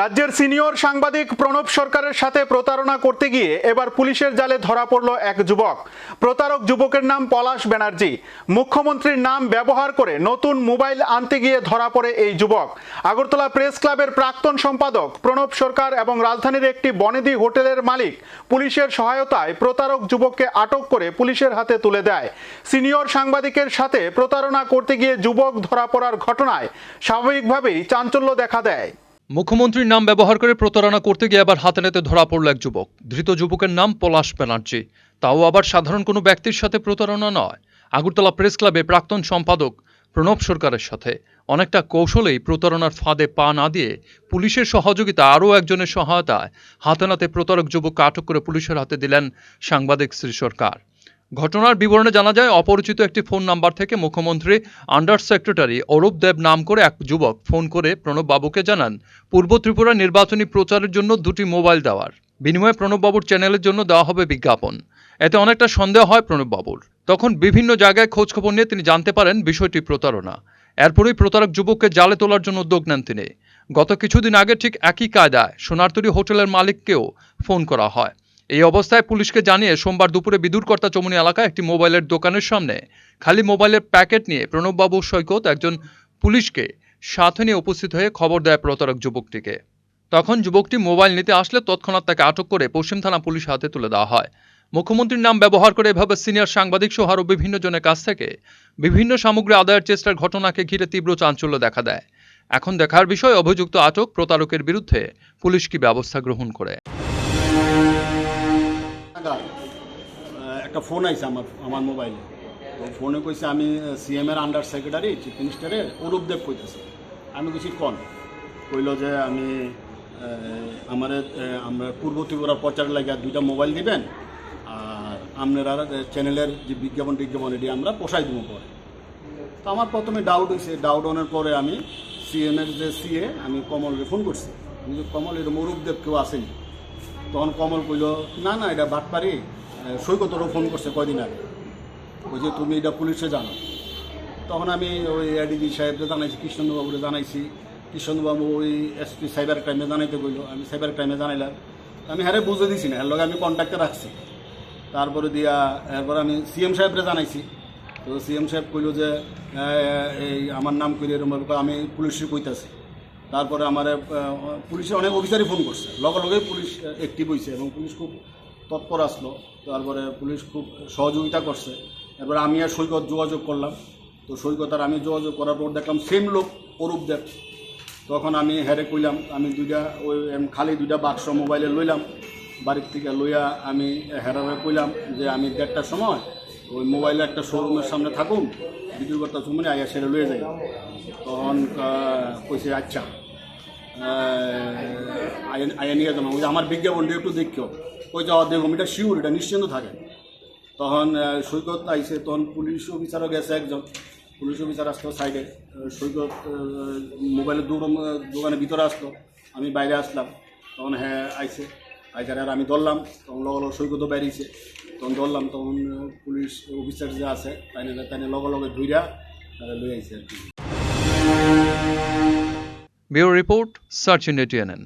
রাজ্যের সিনিয়র সাংবাদিক প্রণব সরকারের সাথে প্রতারণা করতে গিয়ে এবার পুলিশের জালে ধরা পড়ল এক যুবক। প্রতারক যুবকের নাম পলাশ ব্যানার্জি। মুখ্যমন্ত্রীর নাম ব্যবহার করে নতুন মোবাইল আনতে গিয়ে ধরা পড়ে এই যুবক। আগরতলা প্রেস ক্লাবের প্রাক্তন সম্পাদক প্রণব সরকার এবং রাজধানীর একটি বনেদি হোটেলের মালিক পুলিশের সহায়তায় প্রতারক যুবককে আটক করে পুলিশের হাতে তুলে দেয়। সিনিয়র সাংবাদিকের সাথে প্রতারণা করতে গিয়ে যুবক ধরা পড়ার ঘটনায় স্বাভাবিকভাবেই চাঞ্চল্য দেখা দেয়। মুখ্যমন্ত্রীর নাম ব্যবহার করে প্রতারণা করতে গিয়ে আবার হাতে নাতে ধরা পড়ল এক যুবক। ধৃত যুবকের নাম পলাশ ব্যানার্জি। তাও আবার সাধারণ কোনো ব্যক্তির সাথে প্রতারণা নয়। আগরতলা প্রেস ক্লাবে প্রাক্তন সম্পাদক প্রণব সরকারের সাথে। অনেকটা কৌশলেই প্রতারণার ফাঁদে পা না দিয়ে পুলিশের সহযোগিতা আরও একজনের সহায়তায় হাতে নাতে প্রতারক যুবককে আটক করে পুলিশের হাতে দিলেন সাংবাদিক শ্রী সরকার। ঘটনার বিবরণে জানা যায়, অপরিচিত একটি ফোন নাম্বার থেকে মুখ্যমন্ত্রী, আন্ডার সেক্রেটারি অরূপ দেব নাম করে এক যুবক ফোন করে প্রণব বাবুকে জানান, পূর্ব ত্রিপুরা নির্বাচনী প্রচারের জন্য দুটি মোবাইল দেওয়ার। বিনিময়ে প্রণব বাবুর চ্যানেলের জন্য দেওয়া হবে বিজ্ঞাপন। এতে অনেকটা সন্দেহ হয় প্রণব বাবুর। তখন বিভিন্ন জায়গায় খোঁজখবর নিয়ে তিনি জানতে পারেন বিষয়টি প্রতারণা। এরপরেই প্রতারক যুবককে জালে তোলার জন্য উদ্যোগ নেন তিনি। গত কিছুদিন আগে ঠিক একই কায়দায় সোনারতরী হোটেলের মালিককেও ফোন করা হয়। এই অবস্থায় পুলিশকে জানিয়ে সোমবার দুপুরে বিদুরকর্তা চমুনি এলাকায় একটি মোবাইলের দোকানের সামনে খালি মোবাইলের প্যাকেট নিয়ে প্রণববাবু সৈকত একজন পুলিশকে সাথে নিয়ে উপস্থিত হয়ে খবর দেয় প্রতারক যুবকটিকে। তখন যুবকটি মোবাইল নিতে আসলে তৎক্ষণাৎ তাকে আটক করে পশ্চিম থানা পুলিশ হাতে তুলে দেওয়া হয়। মুখ্যমন্ত্রীর নাম ব্যবহার করে এভাবে সিনিয়র সাংবাদিক সহ আরও বিভিন্ন জনের কাছ থেকে বিভিন্ন সামগ্রী আদায়ের চেষ্টার ঘটনাকে ঘিরে তীব্র চাঞ্চল্য দেখা দেয়। এখন দেখার বিষয়, অভিযুক্ত আটক প্রতারকের বিরুদ্ধে পুলিশ কি ব্যবস্থা গ্রহণ করে? একটা ফোন আইছে আমার আমার মোবাইলে। তো ফোনে কইছে, আমি সিএম এর আন্ডার সেক্রেটারি চিফ মিনিস্টারের অরূপ দেব কইতেছে। আমি কইছি, কন? কইল যে, আমি আমার আমরা পূর্ব ত্রিপুরার প্রচার লাগে দুইটা মোবাইল দিবেন, আর আপনারা চ্যানেলের যে বিজ্ঞাপন টিজ্ঞাপন, এটি আমরা পোষাই দেবো পরে। তো আমার প্রথমে ডাউট হয়েছে ডাউট অনের পরে আমি সিএম এর যে সিএ আমি কমলকে ফোন করছি। আমি কমল, এরকম অরূপ দেব কেউ আসেনি তখন কমল কইল, না না, এটা বাটপারি সৈকতরও ফোন করছে কয়দিন আগে। ওই যে তুমি এটা পুলিশে জানো। তখন আমি ওই এডিজি সাহেবকে জানাইছি কৃষ্ণবাবুরে জানাইছি। কৃষ্ণবাবু ওই এসপি সাইবার ক্রাইমে জানাইতে কইল, আমি সাইবার ক্রাইমে জানাইলাম। আমি হ্যাঁ বুঝে দিছি না, এর লগে আমি কন্ট্যাক্টে রাখছি। তারপরে দিয়া, এরপর আমি সিএম সাহেবরে জানাইছি। তো সিএম সাহেব কইল যে এই আমার নাম কইলে এরকম আমি পুলিশে কইতাছি। তারপরে আমার পুলিশে অনেক অফিসারই ফোন করছে। লগে লগে পুলিশ অ্যাক্টিভ হয়েছে এবং পুলিশ খুব তৎপর আসলো। তারপরে পুলিশ খুব সহযোগিতা করছে। এরপরে আমি আর সৈকত যোগাযোগ করলাম। তো সৈকত আর আমি যোগাযোগ করার পর দেখলাম সেম লোক, অরূপ দেব। তখন আমি হেরে কইলাম, আমি দুইটা ওই খালি দুইটা বাক্স মোবাইলে লইলাম। বাড়ির থেকে লইয়া আমি হেরারে কইলাম যে আমি দেড়টার সময় ওই মোবাইলে একটা শোরুমের সামনে থাকুন বিদ্যুৎ করতে চুমনি আইয়া সেরে লইয়ে যাই তখন কইছে আচ্ছা আইয়া নিয়ে ওই আমার বিজ্ঞাপনটা একটু দেখিও। ওই যাওয়া দেখুন এটা শিওর এটা নিশ্চিন্ত থাকে। তখন সৈকত আইসে তখন পুলিশ অফিসারও গেছে একজন। পুলিশ অফিসার আসলো সাইডে। সৈকত মোবাইলের দোকানের ভিতরে আসলো। আমি বাইরে আসলাম। তখন হ্যাঁ আইসে আইসার আর আমি ধরলাম, তখন লগে লগে সৈকতও বেরিয়েছে তখন ধরলাম, তখন পুলিশ অফিসার যে আছে তাই তাই লগে লগে ধুইরা তারা লই আইসে আর কি। Bureau report, Search India TNN.